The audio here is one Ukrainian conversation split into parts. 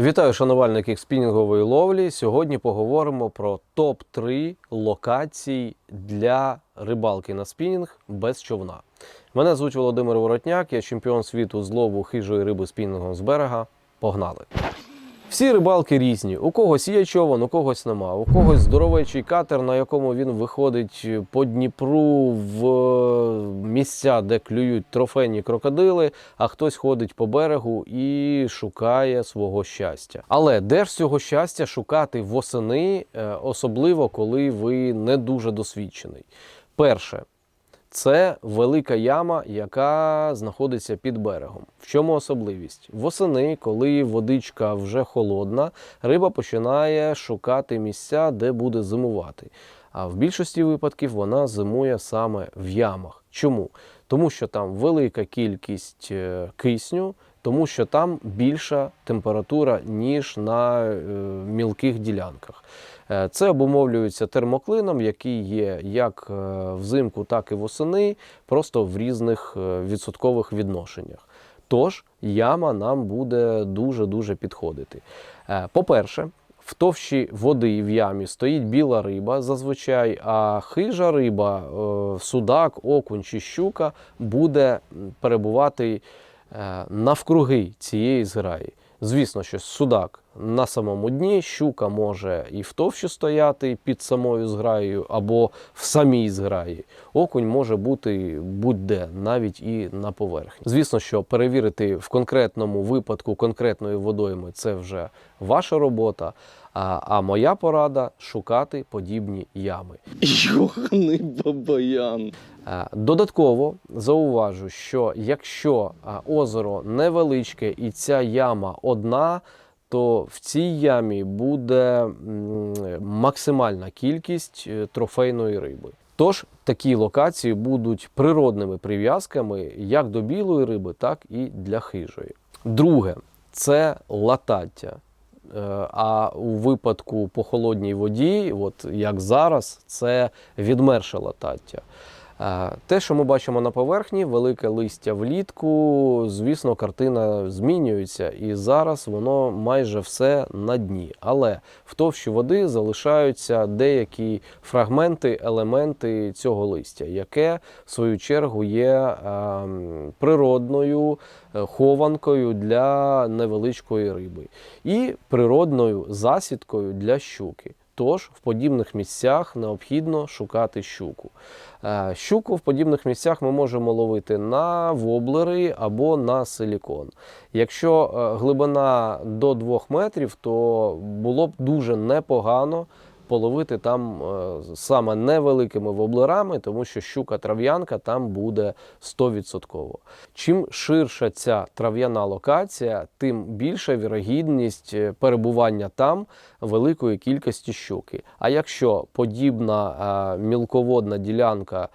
Вітаю шанувальників спінінгової ловлі. Сьогодні поговоримо про топ-3 локацій для рибалки на спінінг без човна. Мене звуть Володимир Воротняк, я чемпіон світу з лову хижої риби спінінгом з берега. Погнали! Всі рибалки різні. У когось є човен, у когось нема. У когось здоровечий катер, на якому він виходить по Дніпру в місця, де клюють трофейні крокодили, а хтось ходить по берегу і шукає свого щастя. Але де ж цього щастя шукати восени, е, особливо коли ви не дуже досвідчений? Перше, це велика яма, яка знаходиться під берегом. В чому особливість? Восени, коли водичка вже холодна, риба починає шукати місця, де буде зимувати. А в більшості випадків вона зимує саме в ямах. Чому? Тому що там велика кількість е, кисню, тому що там більша температура, ніж на е, мілких ділянках. Е, Це обумовлюється термоклином, який є як взимку, так і восени, просто в різних відсоткових відношеннях. Тож яма нам буде дуже-дуже підходити. По-перше, в товщі води в ямі стоїть біла риба зазвичай, а хижа риба, е, судак, окунь чи щука буде перебувати е, навкруги цієї зграї. Звісно, що судак на самому дні, щука може і в товщі стояти під самою зграєю, або в самій зграї. Окунь може бути будь-де, навіть і на поверхні. Звісно, що перевірити в конкретному випадку конкретної водойми це вже ваша робота. А, а моя порада шукати подібні ями. Йоханий бабаян. Е, Додатково зауважу, що якщо е, озеро невеличке і ця яма одна, то в цій ямі буде максимальна кількість е, трофейної риби. Тож такі локації будуть природними прив'язками як до білої риби, так і для хижої. Друге це латаття. Е, А у випадку по холодній воді, от як зараз, це відмерше латаття. Те, що ми бачимо на поверхні, велике листя влітку, звісно, картина змінюється, і зараз воно майже все на дні. Але в товщі води залишаються деякі фрагменти, елементи цього листя, яке в свою чергу є природною е, хованкою для невеличкої риби і природною засідкою для щуки. Тож в подібних місцях необхідно шукати щуку. Е, Щуку в подібних місцях ми можемо ловити на воблери або на силікон. Якщо е, глибина до 2 метрів, то було б дуже непогано половити там е, саме невеликими воблерами, тому що щука трав'янка там буде 100%. Чим ширша ця трав'яна локація, тим більша вірогідність е, перебування там великої кількості щуки. А якщо подібна е, мілководна ділянка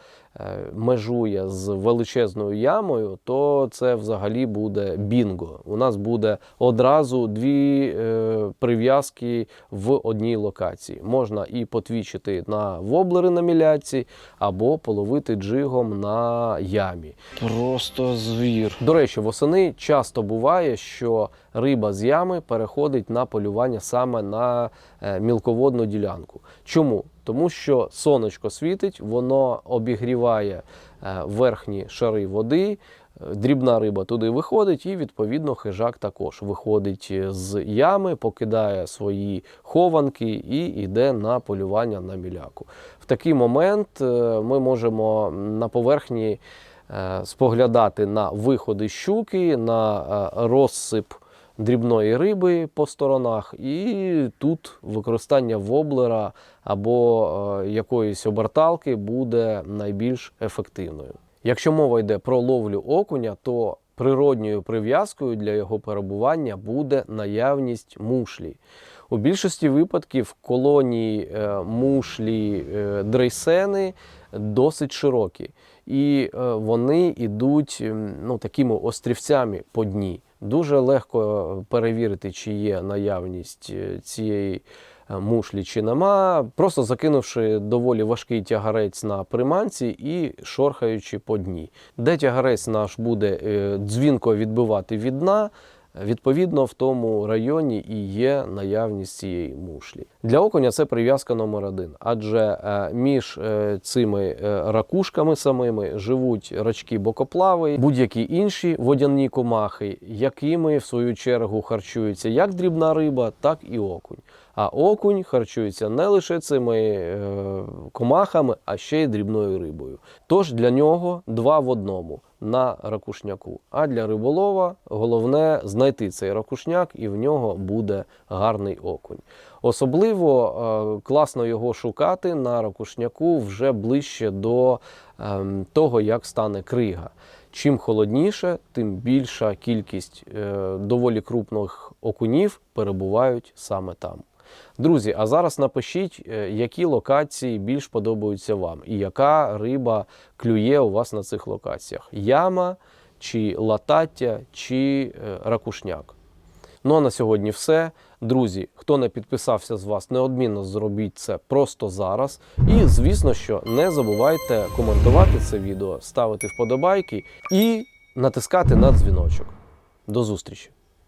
межує з величезною ямою, то це взагалі буде бінго. У нас буде одразу дві е, прив'язки в одній локації. Можна і потвічити на воблери на міляці, або половити джигом на ямі. Просто звір. До речі, восени часто буває, що риба з ями переходить на полювання саме на е, мілководну ділянку. Чому? Тому що сонечко світить, воно обігріває е, верхні шари води. е, Дрібна риба туди виходить, і відповідно хижак також виходить з ями, покидає свої хованки і йде на полювання на міляку. В такий момент ми можемо на поверхні споглядати на виходи щуки, на розсип дрібної риби по сторонах, і тут використання воблера або е, якоїсь оберталки буде найбільш ефективною. Якщо мова йде про ловлю окуня, то природньою прив'язкою для його перебування буде наявність мушлі. У більшості випадків колонії е, мушлі е, дрейсени досить широкі, і вони йдуть ну, такими острівцями по дні. Дуже легко перевірити, чи є наявність е, цієї е, мушлі чи нема, просто закинувши доволі важкий тягарець на приманці і шорхаючи по дні. Де тягарець наш буде е, дзвінко відбивати від дна, Відповідно, в тому районі і є наявність цієї мушлі. Для окуня це прив'язка номер один, адже е, між е, цими е, ракушками самими живуть рачки бокоплави, будь-які інші водяні комахи, якими в свою чергу харчується як дрібна риба, так і окунь. А окунь харчується не лише цими комахами, а ще й дрібною рибою. Тож для нього два в одному на ракушняку. А для риболова головне знайти цей ракушняк, і в нього буде гарний окунь. Особливо е, класно його шукати на ракушняку вже ближче до ем, того, як стане крига. Чим холодніше, тим більша кількість е, доволі крупних окунів перебувають саме там. Друзі, а зараз напишіть, е, які локації більш подобаються вам, і яка риба клює у вас на цих локаціях: яма, чи латаття, чи е, ракушняк. Ну а на сьогодні все. Друзі, хто не підписався з вас, неодмінно зробіть це просто зараз. І звісно, що не забувайте коментувати це відео, ставити вподобайки і натискати на дзвіночок. До зустрічі!